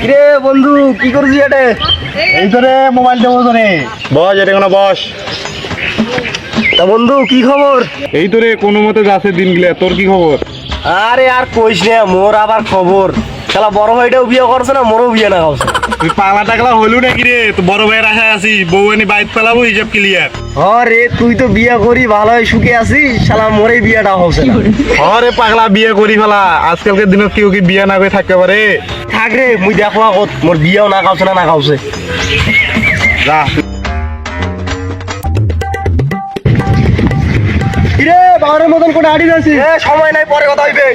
কিরে বন্ধু কি করছিস এটা এই তো রে মোবাইল দেবো তো রে বস এটা কোনো বস। তা বন্ধু কি খবর? এই তো রে কোনো মতে যাচ্ছে দিনগুলো তোর কি খবর? আরে আর কইস রে মোর আবার খবর। শালা বড় ভাইটাও বিয়ে করছে না মোরও বিয়ে না করছে তুই পাগলা টাগলা হলু নাকি রে? তো বড় ভাইয়ের আশায় আছি বউ এনে বাইক পেলাবো হিসাব ক্লিয়ার আরে তুই তো বিয়ে করি ভালোই সুখে আছিস শালা মোরে বিয়েটা হচ্ছে না। আরে পাগলা বিয়ে করি ফেলা। আজকালকার দিনত কেউ কি বিয়ে না করে থাকতে পারে? থাক রে মুই দেখো আগত মোর বিয়েও না খাওছে না না খাওছে যা। কিরে বাবার মতন করে আড়ি আছিস সময় নাই পরে কথা হইবে।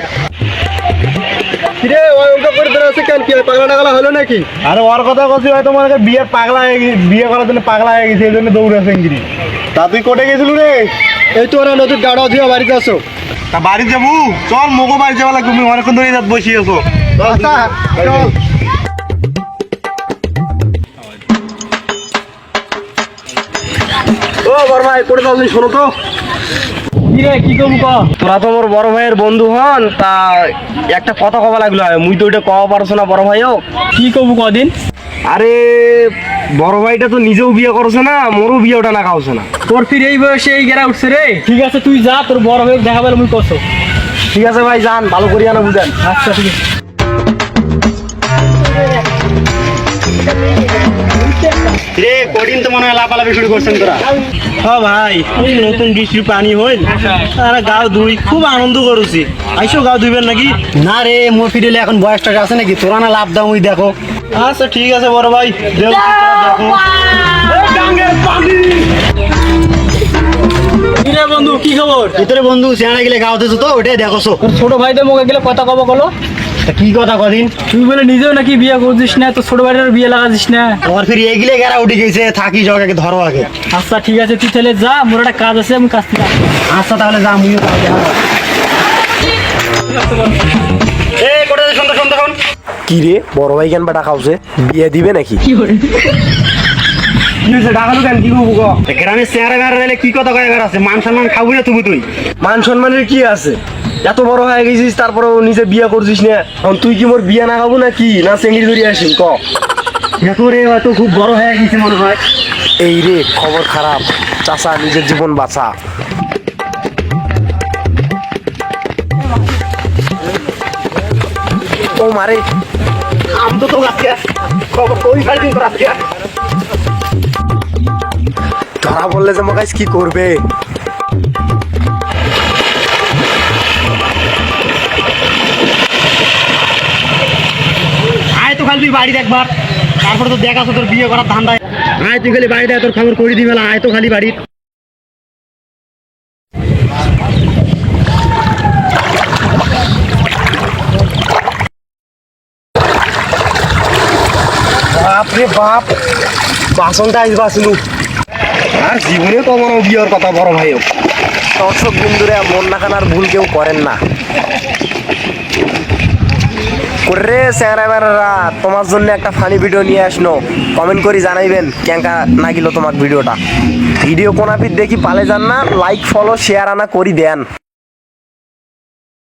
কিরে ওই ওটা করে ধরে আছে কেন? কি পাগলা টাগলা হলো নাকি? আরে ওর কথা কছি হয়তো মনে বিয়ে পাগলা হয়ে গেছে বিয়ে করার জন্য পাগলা হয়ে গেছে এই জন্য দৌড়াছে ইংরি। তা তুই কোটে গেছিল রে? এই তো ওরা নতুন গাড়া দিয়ে বাড়িতে আসো তা বাড়ি যাব? চল মোগো বাড়ি যাওয়া লাগবে অনেকক্ষণ ধরে যাত বসি আছো। চল। ও বড় ভাই করে দাও শোনো তো। তোরা তো মোর বড় ভাইয়ের বন্ধু হন তা একটা কথা কবা লাগল মুই তো ওইটা কওয়া পারছ না বড় ভাই ভাইও। কি করব কদিন? আরে বড় ভাইটা তো নিজেও বিয়ে করছে না মোরও বিয়ে ওটা না খাওছে না। তোর ফির এই বয়সে এই গেরা উঠছে রে? ঠিক আছে তুই যা তোর বড় হয়ে দেখাবার মুই করছ। ঠিক আছে ভাই যান ভালো করিয়া না বুঝেন। আচ্ছা ঠিক আছে। রে কদিন তো মনে হয় লাফালাফি শুরু করছেন তোরা? হ্যাঁ ভাই এই নতুন বৃষ্টির পানি হইল। আর গাও ধুই খুব আনন্দ করছি। আইসো গাও ধুইবেন নাকি? না রে মোর ফিডেলে এখন বয়সটা আছে নাকি তোরা না লাভ দাম ওই দেখো। আচ্ছা ঠিক আছে বড় ভাই দেও দেখো। বন্ধু কি খবর? ভিতরে বন্ধু চেহারা গেলে গাওতেছো তো ওটাই দেখো ছোট ভাইদের মুখে গেলে কথা কব বলো। তা কি কথা কদিন? তুই বলে নিজেও নাকি বিয়ে করছিস না? তোর ছোট ভাইটার বিয়ে লাগাছিস না? আমার ফির এগিলে গেরা উঠে গেছে থাকি আগে ধরো আগে। আচ্ছা ঠিক আছে তুই তাহলে যা মোর একটা কাজ আছে আমি কাজ থেকে আচ্ছা তাহলে যা আমিও তাহলে যাব। এ কোটে শুনতে শুনতে কি রে বড় ভাই কেন বা খাওছে? বিয়ে দিবে নাকি? কি ডাকালু কেন কি করব গো গ্রামের চেহারা বেড়া দিলে কি কথা কয়ে আছে? মান সম্মান খাব না তুমি তুই? মান সম্মানের কি আছে? এত বড় হয়ে গেছিস তারপরেও নিজে বিয়ে করছিস না। এখন তুই কি মোর বিয়ে না খাব না কি না চেঙ্গিরি ধরে আসিস ক? দেখো রে হয়তো খুব বড় হয়ে গেছে মনে হয়। এই রে খবর খারাপ। চাচা নিজের জীবন বাঁচা। ও মারে। আম তো তো খবর কই ধরা বললে যে মগাইস কি করবে? আয় তো খালি তুই বাড়ি একবার তারপরে তো দেখাছো তোর বিয়ে করার ধান্দায়। আয় তুই খালি বাড়িতে তোর খবর করে দিবে আয় তো খালি বাড়ি বাপ রে বাপ বাসনটা আইস বাসনু। আর জীবনে তো আমার বিয়ের কথা বড় ভাই দর্শক বন্ধুরা, মন না খানার ভুল কেউ করেন না। করে স্যাংরা বেড়ারা তোমার জন্য একটা ফানি ভিডিও নিয়ে আসনো কমেন্ট করে জানাইবেন কেঙ্কা নাগিল তোমার ভিডিওটা ভিডিও কোনাপির দেখি পালে যান না লাইক ফলো শেয়ার আনা করি দেন।